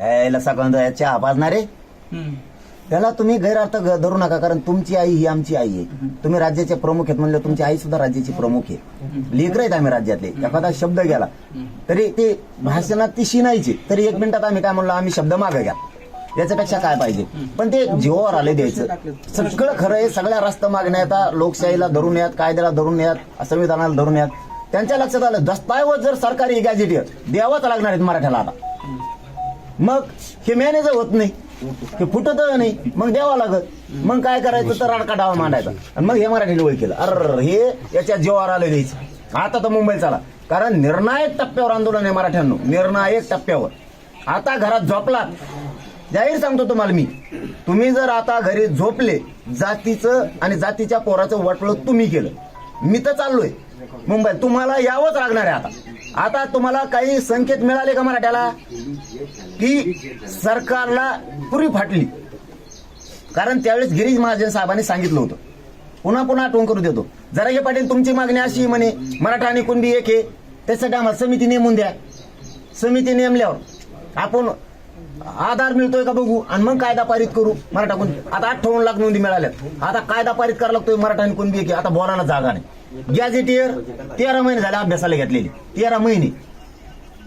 यायला सगळं चहा पाजणारे हम्म. त्याला तुम्ही गैरअर्थ ग- धरू नका कारण तुमची आई ही आमची आई आहे. तुम्ही राज्याचे प्रमुख आहेत म्हणलं तुमची आई सुद्धा राज्याची प्रमुख आहे. लीडर आहेत आम्ही राज्यातले एखादा शब्द गेला तरी ते भाषणात ती शिनायची तरी एक मिनिटात आम्ही काय म्हणलो आम्ही शब्द मागे घ्या. याच्यापेक्षा काय पाहिजे? पण ते जीवावर आले द्यायचं. सगळं खरं आहे सगळ्या रस्ता मागण्या येतात लोकशाहीला धरून येत कायद्याला धरून येत संविधानाला धरून येत. त्यांच्या लक्षात आलं दस्तावेज जर सरकारी गॅजेटियर द्यावाच लागणार आहेत मराठ्याला आता. मग हे मॅनेजर होत नाही. हे फुटत नाही. मग द्यावा लागत मग काय करायचं? तर रडका डावा मांडायचा. आणि मग हे मराठीने वय केलं. अर हे याच्या जीवावर आलं द्यायचं आता तर मुंबईत चाला कारण निर्णायक टप्प्यावर आंदोलन आहे मराठ्यांनो. निर्णायक टप्प्यावर. आता घरात झोपलात. जाहीर सांगतो तुम्हाला मी. तुम्ही जर आता घरी झोपले जातीचं आणि जातीच्या पोराचं वाटलं तुम्ही केलं. मी तर चाललोय. मुंबईत. तुम्हाला यावंच लागणार आहे आता. आता तुम्हाला काही संकेत मिळाले का मराठ्याला? की सरकारला पुरी फाटली. कारण त्यावेळेस गिरीश महाजन साहेबांनी सांगितलं होतं. पुन्हा पुन्हा आठवण करू देतो. जरागे पाटील तुमची मागणी अशी म्हणे मराठा आणि कुणबी एक आहे. त्यासाठी आम्हाला समिती नेमून द्या. समिती नेमल्यावर आपण आधार मिळतोय का बघू? आणि मग कायदा पारित करू मराठा कुणबी आता अठ्ठावन्न लाख नोंदी मिळाल्यात. आता कायदा पारित करायला लागतोय मराठा एक आहे. आता बोलायला जागा नाही. गॅझेटियर तेरा महिने झाले अभ्यासाला घेतलेले. तेरा महिने.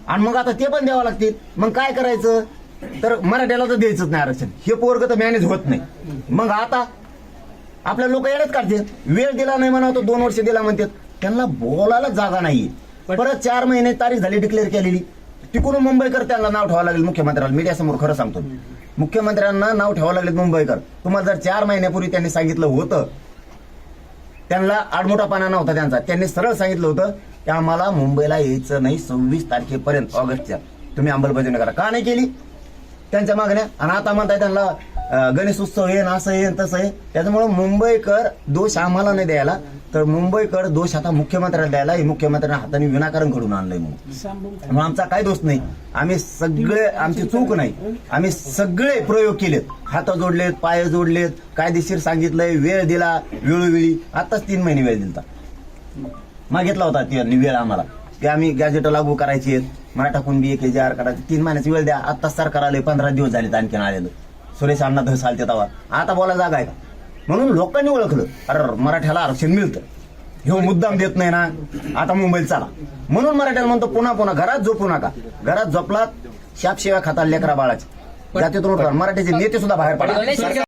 आणि मग आता ते पण द्यावं लागतील. मग काय करायचं? तर मराठ्याला तर द्यायचंच नाही आरक्षण. हे पोरग तर मॅनेज होत नाही. मग आता आपल्या लोक येण्यात काढते वेळ दिला नाही म्हणा तो दोन वर्ष दिला म्हणतात. त्यांना बोलायला जागा नाहीये. परत चार महिने तारीख झाली डिक्लेअर केलेली. तिकडून मुंबईकर त्यांना नाव ठेवावं लागेल मुख्यमंत्र्याला. मीडियासमोर खरं सांगतो. मुख्यमंत्र्यांना नाव ठेवावं लागेल मुंबईकर. तुम्हाला जर चार महिन्यापूर्वी त्यांनी सांगितलं होतं त्यांना आडमोठापणा नव्हता त्यांचा. त्यांनी सरळ सांगितलं होतं की आम्हाला मुंबईला यायचं नाही सव्वीस तारखेपर्यंत ऑगस्टच्या. तुम्ही अंमलबजावणी करा. का नाही केली? त्यांच्या मागण्या. आणि आता म्हणताय त्यांना गणेश उत्सव येईन असं येईन तसं आहे त्याच्यामुळे मुंबईकर दोष आम्हाला नाही द्यायला. तर मुंबईकर दोष आता मुख्यमंत्र्याला द्यायला हे मुख्यमंत्र्यांना हाताने विनाकारण घडून आणलंय म्हणून. आमचा काय दोष नाही. आम्ही सगळे आमची चूक नाही. आम्ही सगळे प्रयोग केलेत. हात जोडलेत पाय जोडलेत कायदेशीर सांगितलंय वेळ दिला वेळोवेळी. आताच तीन महिने वेळ दिलता. मागितला होता त्यांनी वेळ आम्हाला. की आम्ही गॅजेट लागू करायची आहेत मराठा कुणबी एक आर करायचे. तीन महिन्याची वेळ द्या. आता सरकार आले पंधरा दिवस झाले आणखीन आलेलं. सुरेश अण्णा धस आलते तवा आता बोला जागा आहे का? म्हणून लोकांनी ओळखलं. अरे मराठ्याला आरक्षण मिळतं. ह्यो मुद्दाम देत नाही ना. आता मुंबईत चला. म्हणून मराठ्याला म्हणतो पुन्हा पुन्हा घरात झोपू नका. घरात झोपलात शाप शिव्या खाता लेकरा बाळाची. जातीतून. मराठीचे नेते सुद्धा बाहेर पडा.